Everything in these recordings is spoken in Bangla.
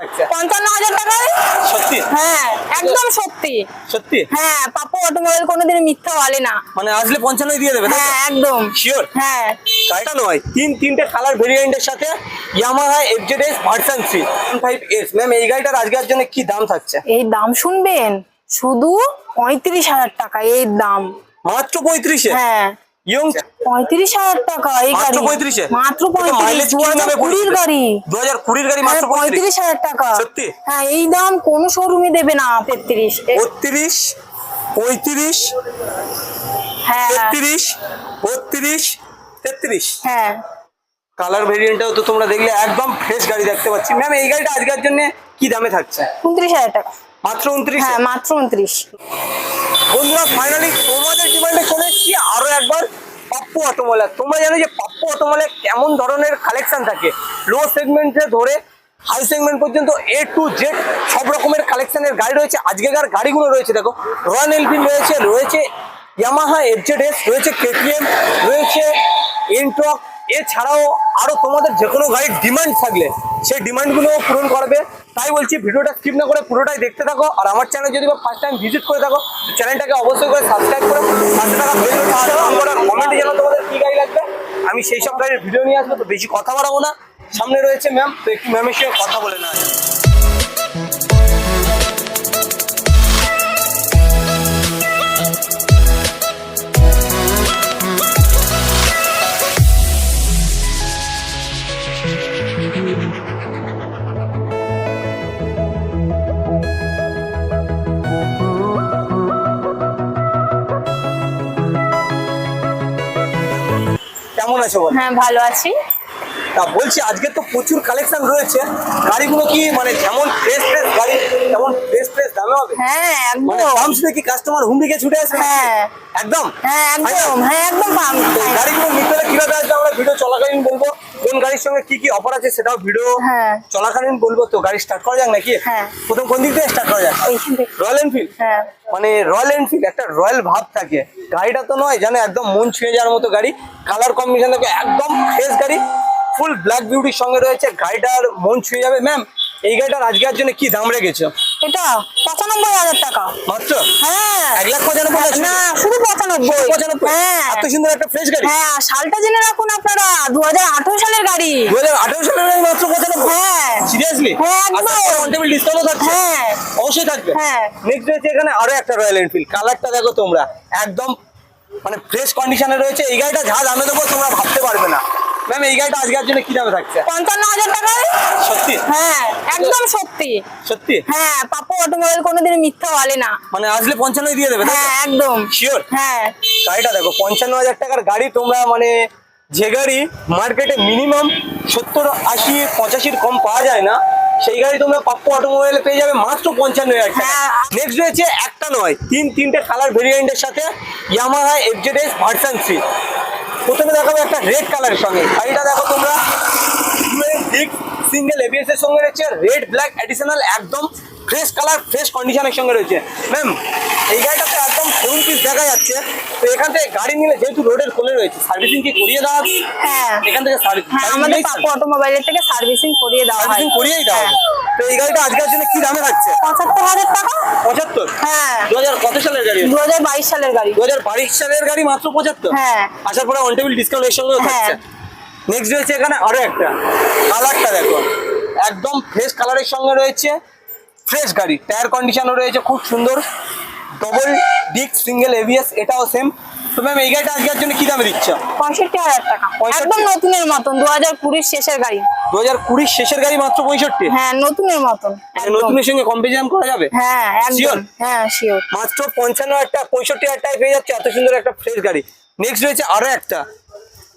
আচ্ছা। পঞ্চান্ন হাজার টাকায় সত্যি? হ্যাঁ একদম সত্যি। সত্যি? হ্যাঁ অটোমোবাইল কোনোদিন মিথ্যা বলে না। মানে আসলে পঞ্চান্ন দিয়ে দেবে হ্যাঁ একদম। শিওর হ্যাঁ। গাড়িটা নয় তিন তিনটে কালার ভেরিয়েন্টের সাথে Yamaha FZS version three five S ma'am এই গাড়িটার আজকের জন্য কি দাম থাকছে? এই দাম শুনবেন? শুধু পঁয়ত্রিশ হাজার টাকা এই দাম। মাত্র পঁয়ত্রিশে? হ্যাঁ। ইয়ং পঁয়ত্রিশ হাজার টাকা এই মাত্র গাড়ি। পঁয়ত্রিশে? মাত্র পঁয়ত্রিশ। কুড়ির গাড়ি। দু হাজার কুড়ির গাড়ি হ্যাঁ মাত্র পঁয়ত্রিশ। পঁয়ত্রিশ হাজার টাকা। সত্যি? হ্যাঁ এই দাম কোনো শোরুমে দেবে না তেত্রিশ। বত্রিশ পঁয়ত্রিশ হ্যাঁ। তেত্রিশ বত্রিশ তেত্রিশ। হ্যাঁ। কালার ভেরিয়েন্টটাও তো তোমরা দেখলে একদম ফ্রেশ গাড়ি দেখতে পাচ্ছি। ম্যাম এই গাড়িটা আজকের জন্য কি দামে থাকছে? উনত্রিশ হাজার টাকা। মাত্র উনত্রিশ? হ্যাঁ মাত্র উনত্রিশ। বন্ধুরা ফাইনালি তোমাদের ডিমান্ডে চলে এসেছি আরও একবার পাপ্পু অটোমোলা তোমরা জানো যে পাপ্পু অটোমোলে কেমন ধরনের কালেকশন থাকে। লো সেগমেন্টে ধরে হাই সেগমেন্ট পর্যন্ত এ টু জেড সব রকমের কালেকশনের গাড়ি রয়েছে। আজকেকার গাড়িগুলো রয়েছে, দেখো রয়্যাল এনফিল্ড রয়েছে রয়েছে ইয়ামাহা এফজেড এস রয়েছে কেটিএম রয়েছে এনটক এছাড়াও আরও তোমাদের যে কোনো গাড়ির ডিমান্ড থাকলে সেই ডিমান্ডগুলো পূরণ করবে। তাই বলছি, ভিডিওটা স্কিপ না করে পুরোটাই দেখতে থাকো। আর আমার চ্যানেল যদি ফার্স্ট টাইম ভিজিট করে থাকো চ্যানেলটাকে অবশ্যই করে সাবস্ক্রাইব করে পাশে থাকা কমেন্টে জানাও তোমাদের কি গাড়ি লাগবে। আমি সেই সব গাড়ির ভিডিও নিয়ে আসব, তো বেশি কথা বাড়াবো না। সামনে রয়েছে ম্যাম তো একটু ম্যামের সঙ্গে কথা বলে না কেমন আছো হ্যাঁ ভালো আছি। তা বলছি আজকে তো প্রচুর কালেকশন রয়েছে। গাড়িগুলো কি মানে যেমন ফ্রেশ ফ্রেশ গাড়ি তেমন ফ্রেশ ফ্রেশ দামে হবে? হ্যাঁ মানে একদম দাম শুনে কি কাস্টমার হুম দিকে ছুটে আসবে হ্যাঁ। একদম? হ্যাঁ একদম। হ্যাঁ একদম গাড়িগুলো নিতে হলে কীভাবে আসবে? আমরা ভিডিও চলাকালীন বলব। কোন গাড়ির সঙ্গে কি কি অফার আছে সেটাও ভিডিও হ্যাঁ। চলাকালীন বলব তো গাড়ি স্টার্ট করা যাক নাকি? হ্যাঁ। প্রথম কোন দিক থেকে স্টার্ট করা যাক? রয়্যাল এনফিল্ড মানে রয়্যাল এনফিল্ড একটা রয়্যাল ভাব থাকে। গাড়িটা তো নয় জানো একদম মন ছুঁয়ে যাওয়ার মতো গাড়ি। কালার কম্বিনেশন থাকে একদম ফ্রেশ গাড়ি। ফুল ব্ল্যাক বিউটির সঙ্গে রয়েছে। গাড়িটার মন ছুঁয়ে যাবে। ম্যাম এই গাড়িটার আজকের জন্য কি দাম রেখেছো? এটা পঁচানব্বই হাজার টাকা। মাত্র? হ্যাঁ। এক লাখ পঁচানব্বই? না শুধু পঁচানব্বই। পঁচানব্বই? হ্যাঁ। এত সুন্দর একটা ফ্রেশ গাড়ি? হ্যাঁ সালটা জেনে রাখুন আপনারা দু হাজার আঠারো সালের গাড়ি। দু হাজার আঠারো সালের গাড়ি মাত্র পঁচানব্বই? হ্যাঁ। সিরিয়াসলি হ্যাঁ, একদম। অন টেবিল ডিসকাউন্টও থাকছে? হ্যাঁ। অবশ্যই থাকবে। হ্যাঁ। নেক্সট রয়েছে এখানে আরও একটা রয়্যাল এনফিল্ড কালারটা দেখো তোমরা। একদম মানে ফ্রেশ কন্ডিশনে রয়েছে। এই গাড়িটা যা দামে দেবো তোমরা ভাবতে পারবে না। ম্যাম এই গাড়িটা আজকের জন্য কি দামে থাকছে? পঞ্চান্ন হাজার টাকায় সত্যি? হ্যাঁ একদম সত্যি। সত্যি? হ্যাঁ পাপ্পু অটোমোবাইল কোনোদিন মিথ্যা বলে না। মানে আসলে পঞ্চান্নই দিয়ে দেবে হ্যাঁ একদম। শিওর হ্যাঁ। গাড়িটা দেখো পঞ্চান্ন হাজার টাকার গাড়ি তোমরা মানে যে গাড়ি মার্কেটে মিনিমাম সত্তর আশি পঁচাশির কম পাওয়া যায় না সেই গাড়ি তোমরা পাপ্পু অটোমোবাইলে পেয়ে যাবে মাত্র পঞ্চান্ন হাজার টাকা। হ্যাঁ। নেক্সট রয়েছে একটা নয় তিন তিনটে কালার ভেরিয়েন্টের সাথে ইয়ামাহা এফজেডএস ভার্সন থ্রি প্রথমে দেখাবো একটা রেড কালারের সঙ্গে। গাড়িটা দেখো তোমরা। সিঙ্গেল এবিএস এর সঙ্গে রয়েছে। রেড ব্ল্যাক অ্যাডিশনাল একদম ফ্রেশ কালার ফ্রেশ কন্ডিশনের সঙ্গে রয়েছে। ম্যাম এই গাড়িটাতে একদম সেভেন পিস দেখা যাচ্ছে। তো এখান থেকে গাড়ি নিলে যেহেতু রোডের কোলে রয়েছে সার্ভিসিং কি করিয়ে দেওয়া হবে? হ্যাঁ। এখান থেকে সার্ভিস হ্যাঁ আমাদের পাপ্পু অটোমোবাইলের থেকে সার্ভিসিং করিয়ে দেওয়া হয়। সার্ভিসিং করিয়েই দেওয়া হবে। হ্যাঁ। তো এই গাড়িটা আজকের জন্য কি দামে থাকছে? পঁচাত্তর হাজার টাকা। পঁচাত্তর? হ্যাঁ। দু হাজার কত সালের গাড়ি? দু হাজার বাইশ সালের গাড়ি। দু হাজার বাইশ সালের গাড়ি মাত্র পঁচাত্তর? হ্যাঁ। আসার পরে অন টেবিল ডিসকাউন্ট এর সঙ্গে। থাকছে। নেক্সট রয়েছে এখানে আরও একটা। কালারটা দেখো। একদম ফ্রেশ কালারের সঙ্গে রয়েছে। ফ্রেশ গাড়ি। টায়ার কন্ডিশনও রয়েছে খুব সুন্দর। ডবল ডিক সিঙ্গেল এভিএস এটাও সেম তো ম্যাম এই গাড়িটা আজকের জন্য কি দামে দিচ্ছ? পঁয়ষট্টি হাজার টাকা। একদম নতুনের মতন দু হাজার কুড়ির শেষের গাড়ি। দু হাজার কুড়ির শেষের গাড়ি মাত্র পঁয়ষট্টি? হ্যাঁ নতুনের মতন একদম। নতুনের সঙ্গে কম্পারিজন করা যাবে? হ্যাঁ? হ্যাঁ শিওর মাত্র পঞ্চান্ন একটা পঁয়ষট্টি হাজার পেয়ে যাচ্ছে এত সুন্দর একটা ফ্রেশ গাড়ি। নেক্সট রয়েছে আরও একটা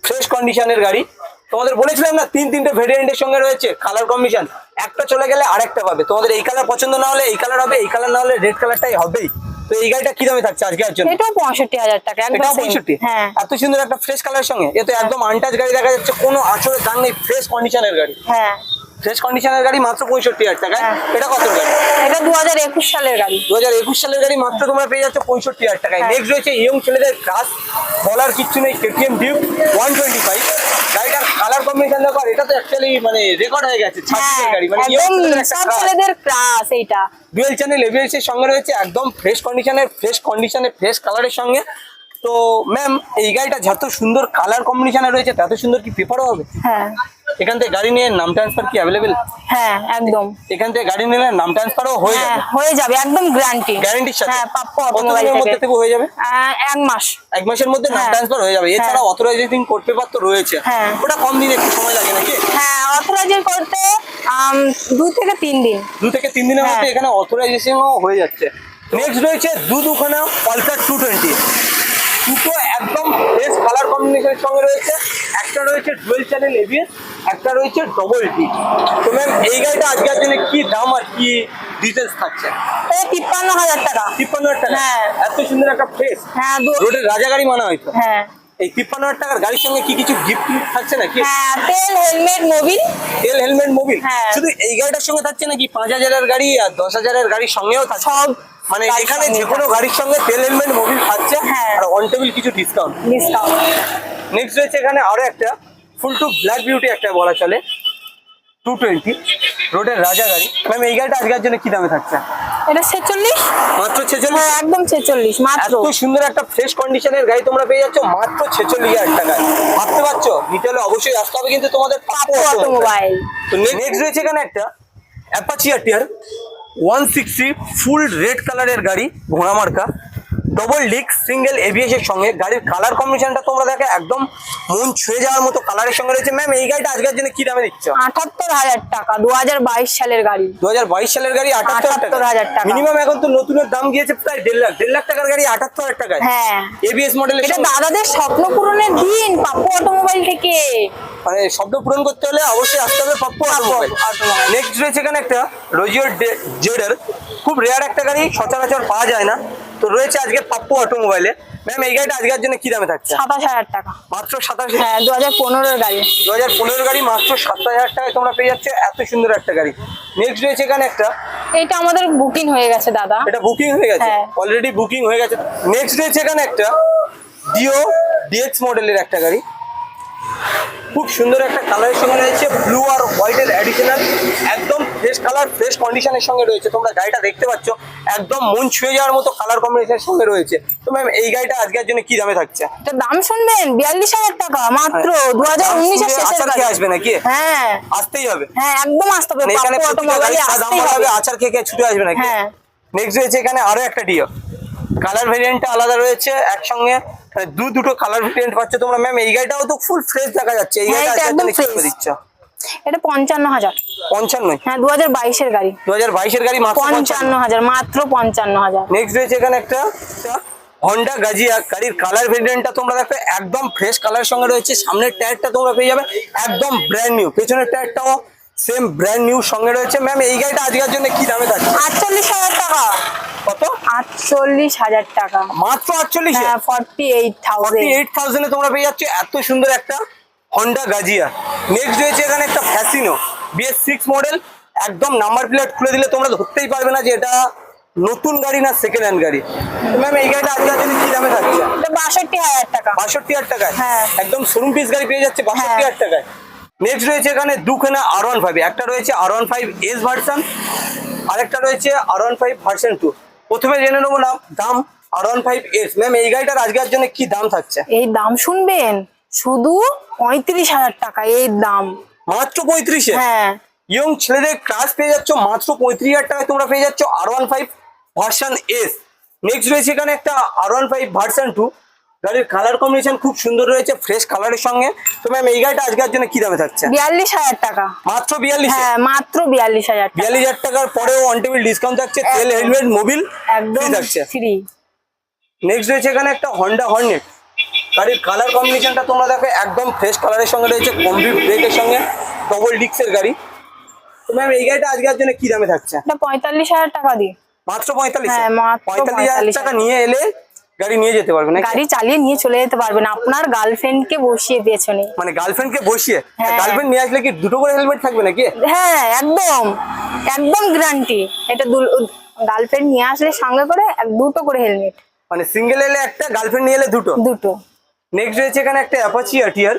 ফ্রেশ কন্ডিশনের গাড়ি। তোমাদের বলেছিলাম না তিন তিনটে ভেরিয়েন্টের সঙ্গে রয়েছে কালার কম্বিনেশন একটা চলে গেলে আরেকটা পাবে। তোমাদের এই কালার পছন্দ না হলে এই কালার হবে এই কালার না হলে রেড কালারটাই হবেই। তো এই গাড়িটা কি দামে থাকছে আজকে জন্য? এটাও পঁয়ষট্টি হাজার টাকা একদম এটাও পঁয়ষট্টি? হ্যাঁ। এত সুন্দর একটা ফ্রেশ কালার সঙ্গে? এ তো একদম আনটাচ গাড়ি দেখা যাচ্ছে কোনো আচরের দাম নেই ফ্রেশ কন্ডিশনের গাড়ি। হ্যাঁ। ফ্রেশ কন্ডিশনের গাড়ি মাত্র পঁয়ষট্টি হাজার টাকা হ্যাঁ। এটা কত গাড়ি? এটা দু হাজার একুশ সালের গাড়ি। দু হাজার একুশ সালের গাড়ি মাত্র তোমরা পেয়ে যাচ্ছ পঁয়ষট্টি হাজার টাকায়। হ্যাঁ। নেক্সট রয়েছে ইয়ং ছেলেদের ক্লাস বলার কিচ্ছু নেই KTM Duke one twenty five গাড়িটার কালার কম্বিনেশন দেখো এটা তো অ্যাকচুয়ালি মানে রেকর্ড হয়ে গেছে ছাব্বিশের হ্যাঁ গাড়ি। মানে সব ছেলেদের ক্রাশ এইটা। ডুয়েল চ্যানেল এবিএস এর সঙ্গে রয়েছে একদম ফ্রেশ কন্ডিশনের ফ্রেশ কন্ডিশনে ফ্রেশ কালারের সঙ্গে। তো ম্যাম এই গাড়িটা যত সুন্দর কালার কম্বিনেশনে রয়েছে তত সুন্দর কি পেপারও হবে? হ্যাঁ। এখান থেকে গাড়ি নিয়ে নাম ট্রান্সফার কি অ্যাভেলেবেল হ্যাঁ একদম। এখান থেকে গাড়ি নিলে নাম ট্রান্সফারও হয়ে হ্যাঁ যাবে? হয়ে যাবে একদম গ্যারান্টি গ্যারান্টির সাথে? হ্যাঁ পাপ্পু কত মধ্যে থেকে হয়ে যাবে? এক মাস। এক মাসের মধ্যে নাম হ্যাঁ। ট্রান্সফার হয়ে যাবে। এছাড়া হ্যাঁ। অথরাইজিং কোড পেপার তো রয়েছে। হ্যাঁ। ওটা কম দিনে একটু সময় লাগে নাকি? হ্যাঁ অথরাইজিং করতে দু থেকে তিন দিন। দু থেকে তিন দিনের হ্যাঁ। মধ্যে এখানে অথরাইজেশনও হয়ে যাচ্ছে। নেক্সট রয়েছে দু দুখানা পালসার টু টোয়েন্টি দুটো একদম বেস্ট কালার কম্বিনেশনের সঙ্গে রয়েছে। একটা রয়েছে ডুয়েল চ্যানেল এবিএস একটা রয়েছে ডবল টি তো ম্যাম এই গাড়িটা আজকের জন্য কি দাম আর কি ডিটেলস থাকছে? তিপ্পান্ন হাজার টাকা। তিপ্পান্ন হাজার টাকা? হ্যাঁ। এত সুন্দর একটা ফ্রেশ হ্যাঁ রোডের রাজা গাড়ি মানা হয়তো? হ্যাঁ। এই তিপ্পান্ন হাজার টাকার গাড়ির সঙ্গে কি কিছু গিফট থাকছে নাকি? হ্যাঁ তেল হেলমেট মোবিল তেল হেলমেট মোবিল হ্যাঁ। শুধু এই গাড়িটার সঙ্গে থাকছে নাকি পাঁচ হাজারের গাড়ি আর দশ হাজারের গাড়ির সঙ্গেও থাকছে? সব মানে এখানে যে কোনো গাড়ির সঙ্গে তেল হেলমেট মোবিল থাকছে। হ্যাঁ। আর অন টেবিল কিছু ডিসকাউন্ট ডিসকাউন্ট নেক্সট রয়েছে এখানে আরও একটা। ফুল টু ব্ল্যাক বিউটি একটা বলা চলে। টু টোয়েন্টি রোডের রাজা গাড়ি। ম্যাম এই গাড়িটা আজকের জন্য কি দামে থাকছে? এটা ছেচল্লিশ? মাত্র ছেচল্লিশ? হ্যাঁ একদম ছেচল্লিশ মাত্র। এত সুন্দর একটা ফ্রেশ কন্ডিশনের গাড়ি তোমরা পেয়ে যাচ্ছ মাত্র ছেচল্লিশ হাজার টাকায়। ভাবতে পারছ? নিতে হলে অবশ্যই আসতে হবে কিন্তু তোমাদের পাপ্পু অটোমোবাইল তো নেক্সট রয়েছে এখানে একটা Apache one sixty full red কালারের গাড়ি ঘোড়া মার্কা। ডবল ডিক সিঙ্গেল এবিএস এর সঙ্গে। গাড়ির কালার কম্বিনেশনটা তোমরা দেখো একদম মন ছুঁয়ে যাওয়ার মতো কালারের সঙ্গে রয়েছে। ম্যাম এই গাড়িটা আজকের জন্য কি দামে দিচ্ছ? আটাত্তর হাজার টাকা দু হাজার বাইশ সালের গাড়ি। দু হাজার বাইশ সালের গাড়ি আটাত্তর 78,000 টাকা। মিনিমাম এখন তো নতুনের দাম গিয়েছে প্রায় দেড় লাখ দেড় লাখ টাকার গাড়ি আটাত্তর হাজার টাকায়। হ্যাঁ। এবিএস মডেলের এটা দাদাদের স্বপ্ন পূরণের দিন পাপ্পু অটোমোবাইল থেকে। মানে শব্দ পূরণ করতে হলে অবশ্যই আসতে হবে পাপ্পু অটোমোবাইল। নেক্সট রয়েছে এখানে একটা রোজিওর জেডার খুব রেয়ার একটা গাড়ি সচরাচর পাওয়া যায় না। তো রয়েছে আজকে পাপ্পু অটোমোবাইলে। ম্যাম এই গাড়িটা আজকের জন্য কি দামে থাকছে? সাতাশ হাজার টাকা। মাত্র সাতাশ হ্যাঁ দু হাজার পনেরোর গাড়ি। দু হাজার পনেরো গাড়ি মাত্র সাতাশ হাজার টাকায় তোমরা পেয়ে যাচ্ছে। এত সুন্দর একটা গাড়ি। নেক্সট রয়েছে এখানে একটা। এইটা আমাদের বুকিং হয়ে গেছে দাদা। এটা বুকিং হয়ে গেছে? হ্যাঁ। অলরেডি বুকিং হয়ে গেছে। নেক্সট রয়েছে এখানে একটা ডিও ডিএক্স মডেলের একটা গাড়ি। খুব সুন্দর একটা কালারের সঙ্গে রয়েছে। ব্লু আর হোয়াইটের অ্যাডিশনাল একদম ফ্রেশ কালার ফ্রেশ কন্ডিশনের সঙ্গে রয়েছে। তোমরা গাড়িটা দেখতে পাচ্ছ একদম মন ছুঁয়ে যাওয়ার মতো কালার কম্বিনেশনের সঙ্গে রয়েছে। তো ম্যাম এই গাড়িটা আজকের জন্য কি দামে থাকছে? দাম শুনবেন বিয়াল্লিশ হাজার টাকা মাত্র দু হাজার উনিশের শেষের আচার গাড়ি। আসবে নাকি? হ্যাঁ। আসতেই হবে। হ্যাঁ একদম আসতে হবে মানে এখানে আচার খেয়ে খেয়ে ছুটে আসবে নাকি? হ্যাঁ। নেক্সট রয়েছে এখানে আরও একটা ডিও কালার ভেরিয়েন্টটা আলাদা রয়েছে একসঙ্গে দু দুটো কালার ভেরিয়েন্ট পাচ্ছ তোমরা ম্যাম এই গাড়িটাও তো ফুল ফ্রেশ দেখা যাচ্ছে। এই হ্যাঁ, গাড়িটা একদম কি দিচ্ছ? এটা পঞ্চান্ন হাজার। পঞ্চান্নই হ্যাঁ দু হাজার বাইশের গাড়ি। দু হাজার বাইশের গাড়ি মাত্র পঞ্চান্ন। হাজার মাত্র পঞ্চান্ন হাজার। নেক্সট রয়েছে এখানে একটা হন্ডা গাজিয়া গাড়ির কালার ভেরিয়েন্টটা তোমরা দেখো একদম ফ্রেশ কালার সঙ্গে রয়েছে। সামনের টায়ারটা তোমরা পেয়ে যাবে একদম ব্র্যান্ড নিউ পেছনের টায়ারটাও সেম ব্র্যান্ড নিউ সঙ্গে রয়েছে। ম্যাম এই গাড়িটা আজকের জন্য কি দামে থাকছে আটচল্লিশ হাজার টাকা। কত? আটচল্লিশ হাজার টাকা। মাত্র আটচল্লিশ? ফর্টি এইট থাউজেন্ড এইট থাউজেন্ডে তোমরা পেয়ে যাচ্ছ। এত সুন্দর একটা হন্ডা গাজিয়া নেক্সট রয়েছে এখানে একটা ফ্যাসিনো বিএস সিক্স মডেল একদম নাম্বার প্লেট খুলে দিলে তোমরা ধরতেই পারবে না যে এটা নতুন গাড়ি না সেকেন্ড হ্যান্ড গাড়ি। ম্যাম এই গাড়িটা আজকে কি দামে থাকছে। বাষট্টি হাজার টাকা। বাষট্টি হাজার টাকায়? হ্যাঁ। একদম শোরুম পিস গাড়ি পেয়ে যাচ্ছে বাষট্টি হ্যাঁ। হাজার টাকায়। নেক্সট রয়েছে এখানে দুখানা আর ওয়ান ফাইভ একটা রয়েছে আর ওয়ান ফাইভ এস ভার্সন আরেকটা রয়েছে আর ওয়ান ফাইভ ভার্সন টু প্রথমে জেনে নেব না দাম আর ওয়ান ফাইভ এস ম্যাম এই গাড়িটার আজকের জন্য কি দাম থাকছে? এই দাম শুনবেন? শুধু পঁয়ত্রিশ হাজার টাকা এই দাম। মাত্র পঁয়ত্রিশে? হ্যাঁ। ইয়ং ছেলেদের ক্লাস পেয়ে যাচ্ছ মাত্র পঁয়ত্রিশ হাজার টাকায় তোমরা পেয়ে যাচ্ছ আর one five version S next রয়েছে এখানে একটা আর ওয়ান ফাইভ ভার্সন টু গাড়ির কালার কম্বিনেশন খুব সুন্দর রয়েছে ফ্রেশ কালারের সঙ্গে। তো ম্যাম এই গাড়িটা আজকের জন্য কি দামে থাকছে? বিয়াল্লিশ হাজার টাকা। মাত্র বিয়াল্লিশ? হ্যাঁ মাত্র বিয়াল্লিশ হাজার বিয়াল্লিশ হাজার টাকার পরেও অন টেবিল ডিসকাউন্ট থাকছে তেল হেলমেট মোবিল একদম থাকছে। ফ্রি নেক্সট রয়েছে এখানে একটা হন্ডা হর্নেট গাড়ির কালার কম্বিনেশনটা তোমরা দেখো একদম ফ্রেশ কালারের সঙ্গে রয়েছে কম্বি ব্রেকের সঙ্গে ডবল ডিক্সের গাড়ি। তো ম্যাম এই গাড়িটা আজকের জন্য কি দামে থাকছে? পঁয়তাল্লিশ হাজার টাকা দিই মাত্র পঁয়তাল্লিশ? হ্যাঁ, পঁয়তাল্লিশ হাজার 45,000 টাকা নিয়ে এলে গাড়ি নিয়ে যেতে পারবে না গাড়ি চালিয়ে নিয়ে চলে যেতে পারবেন আপনার গার্লফ্রেন্ডকে বসিয়ে পেছনে মানে গার্লফ্রেন্ডকে বসিয়ে? হ্যাঁ। গার্লফ্রেন্ড নিয়ে আসলে কি দুটো করে হেলমেট থাকবে নাকি? হ্যাঁ একদম। একদম গ্যারান্টি এটা গার্লফ্রেন্ড নিয়ে আসলে সঙ্গে করে এক- দুটো করে হেলমেট মানে সিঙ্গেল এলে একটা গার্লফ্রেন্ড নিয়ে এলে দুটো? দুটো। নেক্সট রয়েছে এখানে একটা অ্যাপাচি আটিয়ার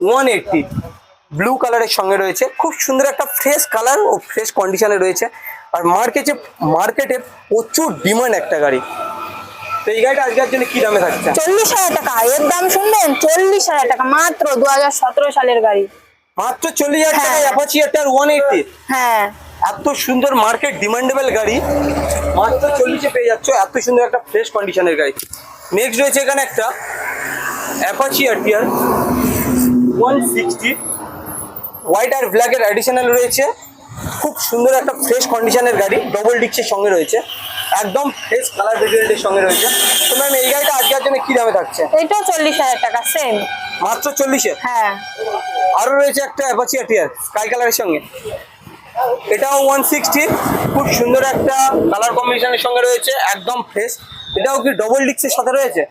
ওয়ান এইটটি ব্লু কালারের সঙ্গে রয়েছে। খুব সুন্দর একটা ফ্রেশ কালার ও ফ্রেশ কন্ডিশনে রয়েছে। আর মার্কেটে মার্কেটে প্রচুর ডিমান্ড একটা গাড়ি। তো এই গাড়িটা আজকের জন্য কি দামে থাকছে? চল্লিশ হাজার টাকা। এর দাম শুনলেন চল্লিশ হাজার টাকা। মাত্র দু হাজার সতেরো সালের গাড়ি। মাত্র চল্লিশ হাজার টাকা। অ্যাপাচি ওয়ান এইটটি হ্যাঁ। এত সুন্দর মার্কেট ডিমান্ডেবল গাড়ি। মাত্র চল্লিশে পেয়ে যাচ্ছ। এত সুন্দর একটা ফ্রেশ কন্ডিশনের গাড়ি। নেক্সট রয়েছে এখানে একটা Apache RTR one sixty white আর ব্ল্যাকের অ্যাডিশনাল রয়েছে। খুব সুন্দর একটা ফ্রেশ কন্ডিশনের গাড়ি ডবল ডিক্সের সঙ্গে রয়েছে। একদম ফ্রেশ কালার ভেরিয়েন্টের সঙ্গে রয়েছে। তো ম্যাম এই গাড়িটা আজকের জন্য কী দামে থাকছে? এটাও চল্লিশ হাজার টাকা সেম মাত্র চল্লিশে? হ্যাঁ। আরও রয়েছে একটা অ্যাপাচি আরটিআর স্কাই কালারের সঙ্গে। এটাও ওয়ান সিক্সটি খুব সুন্দর একটা কালার কম্বিনেশনের সঙ্গে রয়েছে একদম ফ্রেশ এটাও কি ডবল ডিক্সের সাথে রয়েছে?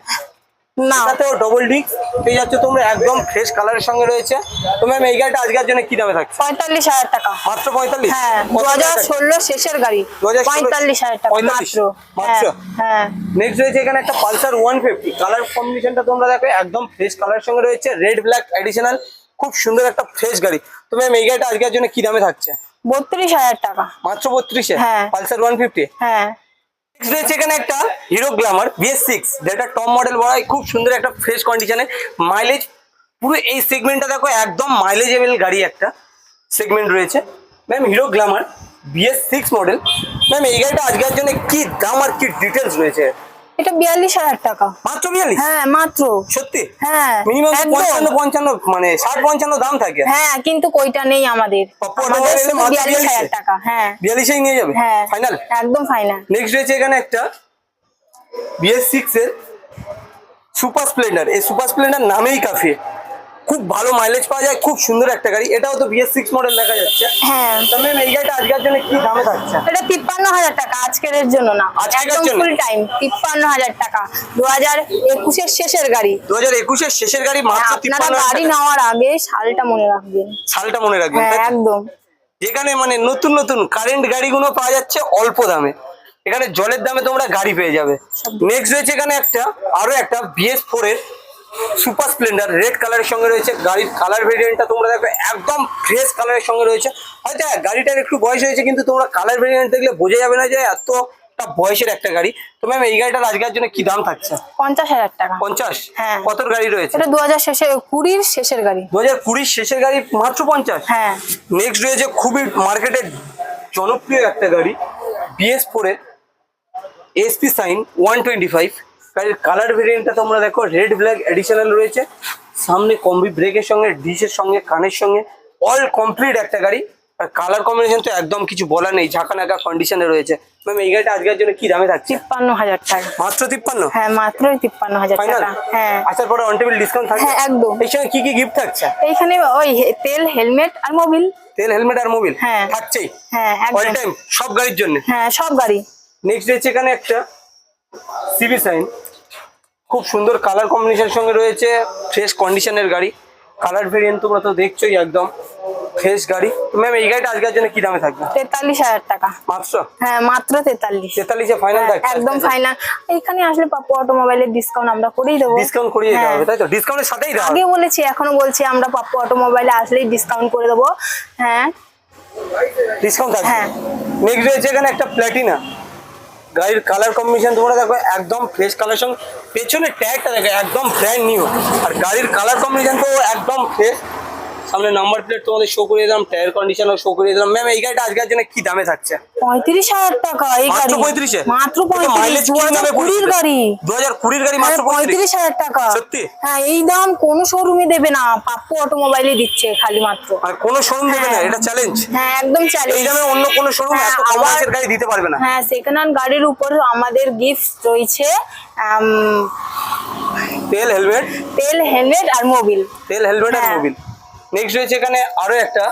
না। এটাতেও ডবল ডিক্স পেয়ে যাচ্ছে তোমরা একদম ফ্রেশ কালারের সঙ্গে রয়েছে। তো ম্যাম এই গাড়িটা আজকের জন্য কি দামে থাকছে? পঁয়তাল্লিশ হাজার টাকা। মাত্র পঁয়তাল্লিশ? হ্যাঁ দু হাজার ষোলো শেষের গাড়ি। 2016 পঁয়তাল্লিশ হাজার টাকা মাত্র। মাত্র? হ্যাঁ হ্যাঁ। নেক্সট রয়েছে এখানে একটা পালসার ওয়ান ফিফটি কালার কম্বিনেশনটা তোমরা দেখো একদম ফ্রেশ কালারের সঙ্গে রয়েছে। রেড ব্ল্যাক অ্যাডিশনাল খুব সুন্দর একটা ফ্রেশ গাড়ি। তো ম্যাম এই গাড়িটা আজকের জন্য কি দামে থাকছে? বত্রিশ হাজার টাকা। মাত্র বত্রিশে? হ্যাঁ। পালসার ওয়ান ফিফটি হ্যাঁ। এখানে একটা হিরো বিএস সিক্স যেটা টপ মডেল খুব সুন্দর একটা ফ্রেশ মাইলেজ পুরো এই দেখো, একদম মাইলেজেবল গাড়ি একটা সেগমেন্ট রয়েছে। Ma'am Hero six model ma'am এই গাড়িটা আজকের জন্য কি দাম আর কি ডিটেলস রয়েছে? এটা বিয়াল্লিশ হাজার টাকা। মাত্র বিয়াল্লিশ? হ্যাঁ মাত্র। সত্যি? হ্যাঁ মিনিমাম পঞ্চান্ন পঞ্চান্ন মানে ষাট পঞ্চান্ন দাম থাকে। হ্যাঁ কিন্তু কইটা নেই আমাদের। বিয়াল্লিশ হাজার টাকা হ্যাঁ। বিয়াল্লিশেই নিয়ে যাবে? হ্যাঁ ফাইনাল একদম ফাইনাল নেক্সট রয়েছে এখানে একটা বিএস সিক্স এর সুপার স্প্লেন্ডার এই সুপার স্প্লেন্ডার নামেই কাফি। খুব ভালো মাইলেজ পাওয়া যায় খুব সুন্দর একটা গাড়ি। এটাও তো বিএস সিক্স মডেল দেখা যাচ্ছে। হ্যাঁ। তো ম্যাম এই গাড়িটা আজকের জন্য কি দামে থাকছে? এটা তিপ্পান্ন হাজার টাকা আজকের জন্য না। একদম ফুল টাইম তিপ্পান্ন হাজার টাকা। দু হাজার একুশের শেষের গাড়ি। দু হাজার একুশের শেষের গাড়ি মাত্র আপনারা গাড়ি নেওয়ার আগে সালটা মনে রাখবেন। সালটা মনে রাখবেন হ্যাঁ? একদম। যেখানে মানে নতুন নতুন কারেন্ট গাড়িগুলো পাওয়া যাচ্ছে অল্প দামে। এখানে জলের দামে তোমরা গাড়ি পেয়ে যাবে। নেক্সট রয়েছে এখানে একটা আরও একটা বিএস ফোর এর সুপার স্প্লেন্ডার রেড কালারের সঙ্গে রয়েছে গাড়ির কালার ভেরিয়েন্টটা তোমরা দেখো একদম ফ্রেশ কালারের সঙ্গে রয়েছে। হয়তো হ্যাঁ, গাড়িটার একটু বয়স হয়েছে কিন্তু তোমরা কালার ভেরিয়েন্ট দেখলে বোঝা যাবে না যে এতটা বয়সের একটা গাড়ি। তো ম্যাম এই গাড়িটার আজকের জন্য কি দাম থাকছে? পঞ্চাশ হাজার টাকা। পঞ্চাশ? হ্যাঁ। কতর গাড়ি রয়েছে? এটা দু হাজার শেষের কুড়ির শেষের গাড়ি। দু হাজার কুড়ির শেষের গাড়ি মাত্র পঞ্চাশ? হ্যাঁ। নেক্সট রয়েছে খুবই মার্কেটে জনপ্রিয় একটা গাড়ি বিএস ফোরের SP Shine one twenty five গাড়ির কালার ভেরিয়েন্টটা তোমরা দেখো রেড ব্ল্যাক এডিশনাল রয়েছে। সামনে কম্বি ব্রেকের সঙ্গে ডিশের সঙ্গে কানের সঙ্গে অল কমপ্লিট একটা গাড়ি। আর কালার কম্বিনেশন তো একদম কিছু বলার নেই ঝাঁকা নাকা কন্ডিশনে রয়েছে। ম্যাম এই গাড়িটা আজকের জন্য কি দামে থাকছে? তিপ্পান্ন হাজার টাকা। মাত্র তিপ্পান্ন? হ্যাঁ মাত্র তিপ্পান্ন হাজার টাকা। হ্যাঁ। আসার পরে অন টেবিল ডিসকাউন্ট থাকবে হ্যাঁ, একদম। এই সঙ্গে কি কি গিফট থাকছে? এইখানে ওই তেল হেলমেট আর মোবিল তেল হেলমেট আর মোবিল হ্যাঁ। থাকছেই? হ্যাঁ অল টাইম সব গাড়ির জন্য? হ্যাঁ সব গাড়ি। নেক্সট রয়েছে এখানে একটা। সিবি সাইন খুব সুন্দর কালার কম্বিনেশনের সঙ্গে রয়েছে ফ্রেশ কন্ডিশনের গাড়ি। কালার ভেরিয়েন্ট তোমরা তো দেখছোই একদম ফ্রেশ গাড়ি। ম্যাম এই গাড়িটা আজকের জন্য কি দামে থাকবে? তেতাল্লিশ হাজার টাকা। মাত্র? হ্যাঁ মাত্র তেতাল্লিশ। তেতাল্লিশে ফাইনাল হ্যাঁ, একদম ফাইনাল এখানে আসলে পাপ্পু অটোমোবাইলের ডিসকাউন্ট আমরা করেই দেবো। ডিসকাউন্ট করিয়ে দেওয়া হ্যাঁ। হবে তাই তো? ডিসকাউন্টের সাথেই দেওয়া আগে বলেছি এখনও বলছি আমরা পাপ্পু অটোমোবাইলে আসলেই ডিসকাউন্ট করে দেবো। হ্যাঁ। ডিসকাউন্ট থাকবে হ্যাঁ। নেক্সট রয়েছে এখানে একটা প্ল্যাটিনা গাড়ির কালার কম্বিনেশন তোমরা দেখো একদম ফ্রেশ সঙ্গে পেছনে ট্যাগটা দেখো, একদম ব্র্যান্ড নিউ আর গাড়ির কালার কম্বিনেশন তো একদম ফ্রেশ সামনে নাম্বার প্লেট তোমাদের শো করিয়ে দিলাম টায়ার কন্ডিশনও শো করিয়ে দিলাম। ম্যাম এই গাড়িটা আজকের জন্য কি দামে থাকছে? পঁয়ত্রিশ হাজার টাকা এই গাড়ি। পঁয়ত্রিশে? মাত্র মাইলেজ কুড়ির গাড়ি। দু হাজার কুড়ির গাড়ি হ্যাঁ, মাত্র পঁয়ত্রিশ? হাজার টাকা। সত্যি? হ্যাঁ এই দাম কোনো শোরুমে দেবে না পাপ্পু অটোমোবাইলে দিচ্ছে খালি মাত্র। আর কোন শোরুম দেবে না হ্যাঁ। এটা চ্যালেঞ্জ হ্যাঁ একদম চ্যালেঞ্জ এই দামে অন্য কোনো শোরুম হ্যাঁ, এত কম মাসের গাড়ি দিতে পারবে না। হ্যাঁ সেকেন্ড হ্যান্ড গাড়ির উপর আমাদের গিফট রয়েছে তেল হেলমেট তেল হেলমেট আর মোবিল তেল হেলমেট আর হ্যাঁ। মোবিল নেক্সট রয়েছে এখানে আরও একটা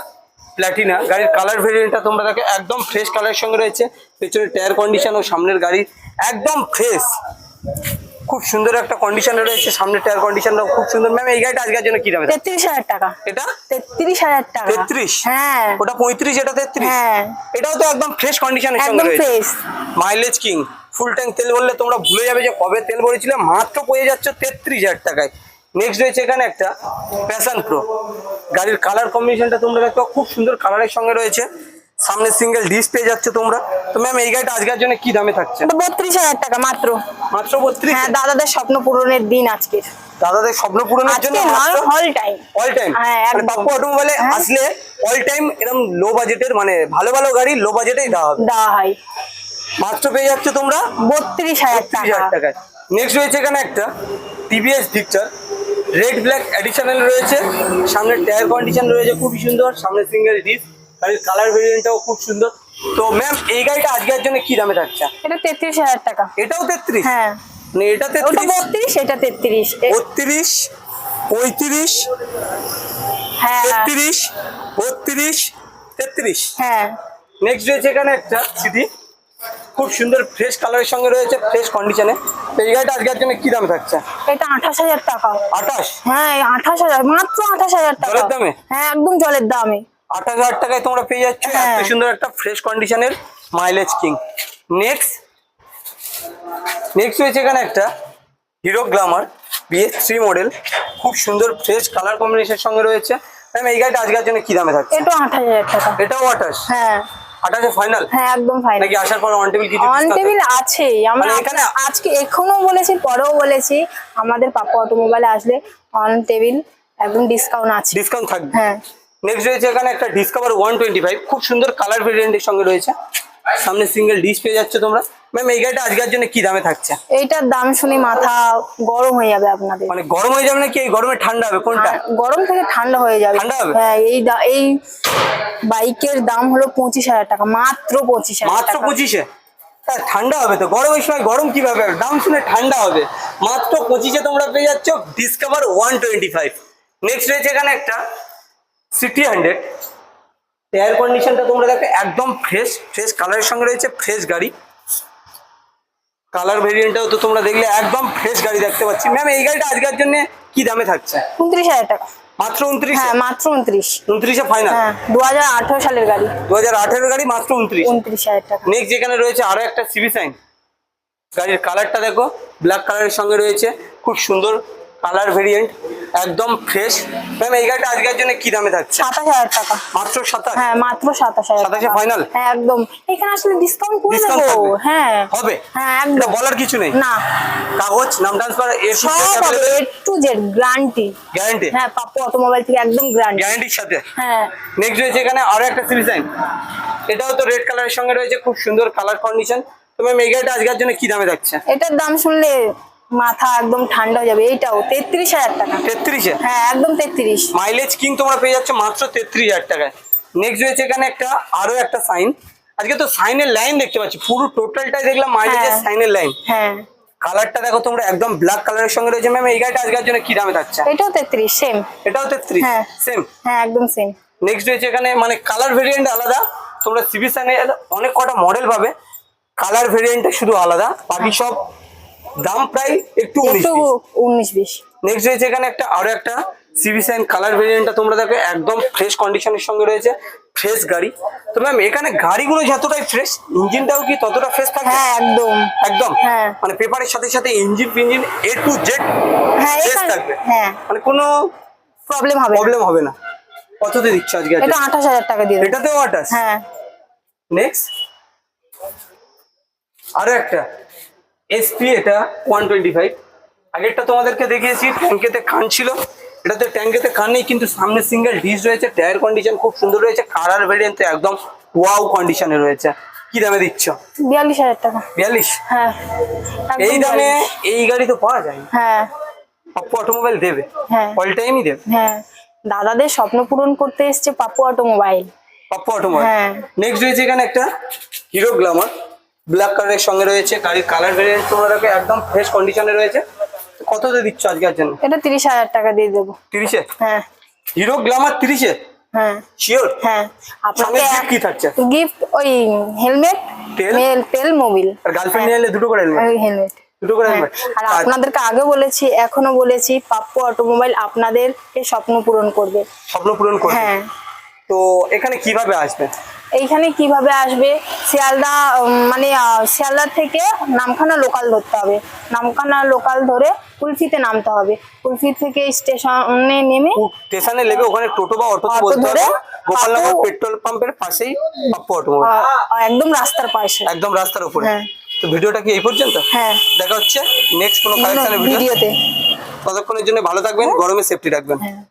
প্ল্যাটিনা গাড়ির কালার ভেরিয়েন্টটা তোমরা দেখো একদম ফ্রেশ কালারের সঙ্গে রয়েছে। পেছনে টায়ার কন্ডিশন ও সামনের গাড়ি একদম ফ্রেশ খুব সুন্দর একটা কন্ডিশনে রয়েছে সামনের টায়ার কন্ডিশনটা খুব সুন্দর। ম্যাম এই গাড়িটা আজকের জন্য কি দামে থাকছে? তেত্রিশ হাজার টাকা। এটা? তেত্রিশ হাজার টাকা। তেত্রিশ? হ্যাঁ। ওটা পঁয়ত্রিশ এটা তেত্রিশ? হ্যাঁ। এটাও তো একদম ফ্রেশ কন্ডিশনের সঙ্গে রয়েছে। একদম fresh mileage king full tank তেল বললে তোমরা ভুলে যাবে যে কবে তেল ভরেছিলে মাত্র পেয়ে যাচ্ছে তেত্রিশ হাজার টাকায়। নেক্সট রয়েছে এখানে একটা প্যাশন প্রো গাড়ির কালার কম্বিনেশনটা তোমরা দেখো খুব সুন্দর কালারের সঙ্গে রয়েছে। সামনে সিঙ্গেল ডিস পেয়ে যাচ্ছে তোমরা। তো ম্যাম এই গাড়িটা আজকের জন্য কি দামে থাকছে? বত্রিশ হাজার টাকা মাত্র। মাত্র বত্রিশ? হ্যাঁ দাদাদের স্বপ্ন পূরণের দিন আজকে দাদাদের স্বপ্ন পূরণের জন্য টাইম অল টাইম হ্যাঁ, একদম। পাপ্পু অটোমোবাইলে হ্যাঁ। আসলে অল টাইম এরকম লো বাজেটের মানে ভালো ভালো গাড়ি লো বাজেটেই দেওয়া হবে। দেওয়া হয়। মাত্র পেয়ে যাচ্ছে তোমরা? বত্রিশ হাজার টাকা। নেক্সট রয়েছে এখানে একটা TVS Victor red black additional রয়েছে। সামনে টায়ার কন্ডিশন রয়েছে খুবই সুন্দর। সামনে সিঙ্গেল ডিস গাড়ির কালার ভেরিয়েন্টটাও খুব সুন্দর। তো ম্যাম এই গাড়িটা আজকের জন্য কি দামে থাকছে এটা তেত্রিশ হাজার টাকা। এটাও তেত্রিশ? হ্যাঁ। মানে এটা ওটা বত্রিশ এটা তেত্রিশ। বত্রিশ পঁয়ত্রিশ হ্যাঁ। তেত্রিশ বত্রিশ তেত্রিশ। হ্যাঁ। নেক্সট রয়েছে এখানে একটা সিটি খুব সুন্দর ফ্রেশ কালারের সঙ্গে রয়েছে ফ্রেশ কন্ডিশনে এই গাড়িটা আজকের জন্য কি দামে থাকছে? এটা আঠাশ হাজার টাকা। আঠাশ? হ্যাঁ আঠাশ হাজার মাত্র আঠাশ হাজার টাকা। জলের দামে? হ্যাঁ একদম জলের দামে। আঠাশ হাজার টাকায় তোমরা পেয়ে যাচ্ছ। এত হ্যাঁ। সুন্দর একটা ফ্রেশ কন্ডিশনের মাইলেজ কিং নেক্সট নেক্সট রয়েছে এখানে একটা Hero Glamour BS three model খুব সুন্দর ফ্রেশ কালার কম্বিনেশনের সঙ্গে রয়েছে। ম্যাম এই গাড়িটা আজকের জন্য কি দামে থাকছে? এটাও আঠাশ হাজার টাকা। এটাও আঠাশ? হ্যাঁ। ফাইনাল হ্যাঁ একদম ফাইনাল নাকি আসার পর অন টেবিল কিছু অন টেবিল আমরা মানে এখানে- আজকে এখনও বলেছি পরেও বলেছি আমাদের পাপা অটোমোবাইলে আসলে অন টেবিল একদম ডিসকাউন্ট আছে। ডিসকাউন্ট থাকবে? হ্যাঁ। নেক্সট রয়েছে এখানে একটা ডিসকভার ওয়ান টোয়েন্টি ফাইভ খুব সুন্দর কালার ভেরিয়েন্টের সঙ্গে রয়েছে। সামনে সিঙ্গেল ডিস পেয়ে যাচ্ছে তোমরা। ম্যাম এই গাড়িটা আজকের জন্য কি দামে থাকছে? এইটার দাম শুনে মাথা গরম হয়ে যাবে আপনাদের। মানে গরম হয়ে যাবে নাকি এই গরমে ঠান্ডা হবে? কোনটা? গরম থেকে ঠান্ডা হয়ে যাবে। ঠান্ডা হবে? হ্যাঁ এই এই বাইকের দাম হলো পঁচিশ হাজার টাকা মাত্র পঁচিশ হাজার মাত্র পঁচিশে? হ্যাঁ, ঠান্ডা হবে তো? গরমের সময় গরম কীভাবে হবে? দাম শুনে ঠান্ডা হবে। মাত্র পঁচিশে তোমরা পেয়ে যাচ্ছ Discover one twenty five next রয়েছে এখানে একটা সিটি হান্ড্রেড এয়ার কন্ডিশনটা তোমরা দেখো একদম ফ্রেশ ফ্রেশ কালারের সঙ্গে রয়েছে ফ্রেশ গাড়ি। কালার ভেরিয়েন্টটাও তো তোমরা দেখলে একদম ফ্রেশ গাড়ি দেখতে পাচ্ছি। ম্যাম এই গাড়িটা আজকের জন্য কি দামে থাকছে? উনত্রিশ হাজার টাকা। মাত্র উনত্রিশ? হ্যাঁ মাত্র উনত্রিশ। উনত্রিশে ফাইনাল হ্যাঁ দু হাজার আঠারো সালের গাড়ি। দু হাজার আঠেরো গাড়ি মাত্র উনত্রিশ। উনত্রিশ হাজার টাকা। নেক্সট যেখানে রয়েছে আরও একটা সিবি সাইন গাড়ির কালারটা দেখো ব্ল্যাক কালারের সঙ্গে রয়েছে। খুব সুন্দর কালার ভেরিয়েন্ট একদম ফ্রেশ ম্যাম এই গাড়িটা আজকের জন্য কি দামে থাকছে? সাতাশ হাজার টাকা। মাত্র সাতাশ? হ্যাঁ মাত্র সাতাশ হাজার সাতাশে টাকা। হ্যাঁ একদম। এখানে আসলে ডিসকাউন্ট করে দেবো। হ্যাঁ। হবে? হ্যাঁ একদম। বলার কিছু নেই? না। কাগজ নাম ট্রান্সফার এর সব হবে A to Z guarantee guarantee হ্যাঁ পাপ্পু অটোমোবাইল থেকে একদম গ্যারান্টি গ্যারান্টির সাথে? হ্যাঁ। নেক্সট রয়েছে এখানে আরও একটা সিবি সাইন এটাও তো রেড কালারের সঙ্গে রয়েছে খুব সুন্দর কালার কন্ডিশন তো ম্যাম এই গাড়িটা আজকের জন্য কি দামে থাকছে? এটার দাম শুনলে মাথা একদম ঠান্ডা হয়ে যাবে। এইটাও তেত্রিশ হাজার টাকা। তেত্রিশে হ্যাঁ একদম তেত্রিশ। মাইলেজ কিং তোমরা পেয়ে যাচ্ছ মাত্র তেত্রিশ হাজার টাকায়। নেক্সট রয়েছে এখানে একটা আরও একটা সাইন আজকে তো সাইনের লাইন দেখতে পাচ্ছি পুরো টোটালটাই দেখলাম মাইলেজের হ্যাঁ। সাইনের লাইন হ্যাঁ। কালারটা দেখো তোমরা একদম ব্ল্যাক কালারের সঙ্গে রয়েছে। ম্যাম এই গাড়িটা আজকের জন্য কি দামে থাকছে? এটাও তেত্রিশ সেম এটাও তেত্রিশ হ্যাঁ। সেম হ্যাঁ একদম সেম নেক্সট রয়েছে এখানে মানে কালার ভেরিয়েন্ট আলাদা। তোমরা সিবি সাইনে অনেক কটা মডেল পাবে। কালার ভেরিয়েন্টটা শুধু আলাদা। বাকি সব দাম প্রায় একটু উনিশ বিশ। নেক্সট রয়েছে এখানে একটা আরও একটা কালার ভেরিয়েন্টটা তোমরা দেখো একদম ফ্রেশ কন্ডিশনের সঙ্গে রয়েছে ফ্রেশ গাড়ি। তো ম্যাম এখানে গাড়িগুলো যতটাই ফ্রেশ ইঞ্জিনটাও কি ততটা ফ্রেশ থাকবে? হ্যাঁ একদম। একদম? হ্যাঁ। মানে পেপারের সাথে সাথে ইঞ্জিন ফিঞ্জিন এ টু জেড হ্যাঁ ফ্রেশ থাকবে। হ্যাঁ। মানে কোনো প্রবলেম হবে প্রবলেম হবে না। কততে দিচ্ছ আজকে এটা টাকা দিয়ে এটাতেও আটাশ হ্যাঁ। নেক্সট আরও একটা। এসপি এটা ওয়ান টোয়েন্টি ফাইভ আগেরটা তোমাদেরকে দেখিয়েছি ট্যাঙ্কেতে কান ছিল। এটাতে ট্যাঙ্কেতে কান নেই কিন্তু সামনে সিঙ্গেল ডিস রয়েছে টায়ার কন্ডিশন খুব সুন্দর রয়েছে কালার ভেরিয়েন্ট একদম ওয়াও কন্ডিশনে রয়েছে। কি দামে দিচ্ছ? বিয়াল্লিশ হাজার টাকা। বিয়াল্লিশ? হ্যাঁ। এই দামে এই গাড়ি তো পাওয়া যায়। হ্যাঁ। পাপ্পু অটোমোবাইল দেবে। হ্যাঁ। অল টাইমই দেবে। হ্যাঁ। দাদাদের স্বপ্ন পূরণ করতে এসছে পাপ্পু অটোমোবাইল পাপ্পু অটোমোবাইল হ্যাঁ। নেক্সট রয়েছে এখানে একটা হিরো গ্লামার ব্ল্যাক কালারের সঙ্গে রয়েছে গাড়ির কালার ভেরিয়েন্ট তোমরা দেখো একদম ফ্রেশ কন্ডিশনে রয়েছে। কততে দিচ্ছ আজকের জন্য? এটা তিরিশ হাজার টাকা দিয়ে দেবো। তিরিশে? হ্যাঁ। হিরো গ্লামার তিরিশে? হ্যাঁ। শিওর হ্যাঁ। আপনাকে gift কি থাকছে? গিফট ওই হেলমেট তেল? তেল মোবিল আর গার্লফ্রেন্ড নিয়ে দুটো করে হেলমেট দুটো করে হ্যাঁ, আর আপনাদেরকে আগে বলেছি এখনও বলেছি পাপ্পু অটোমোবাইল আপনাদেরকে স্বপ্ন পূরণ করবে। স্বপ্ন পূরণ করবে? হ্যাঁ। তো এখানে কীভাবে আসবে? এইখানে কীভাবে আসবে? শিয়ালদা মানে শিয়ালদা থেকে নামখানা লোকাল ধরতে হবে। নামখানা লোকাল ধরে কুলফিতে নামতে হবে। কুলফি থেকে স্টেশনে নেমে স্টেশনে নেবে ওখানে টোটো বা অটো ধরে গোপালনগর পেট্রোল পাম্পের পাশেই পাপ্পু অটোমোবাইল একদম রাস্তার পাশে। একদম রাস্তার উপরে। হ্যাঁ। তো ভিডিওটা কি এই পর্যন্ত? হ্যাঁ। দেখা হচ্ছে নেক্সট কোনো কালেকশনের ভিডিও ভিডিওতে ততক্ষণের জন্য ভালো থাকবেন গরমে সেফটি রাখবেন। হ্যাঁ।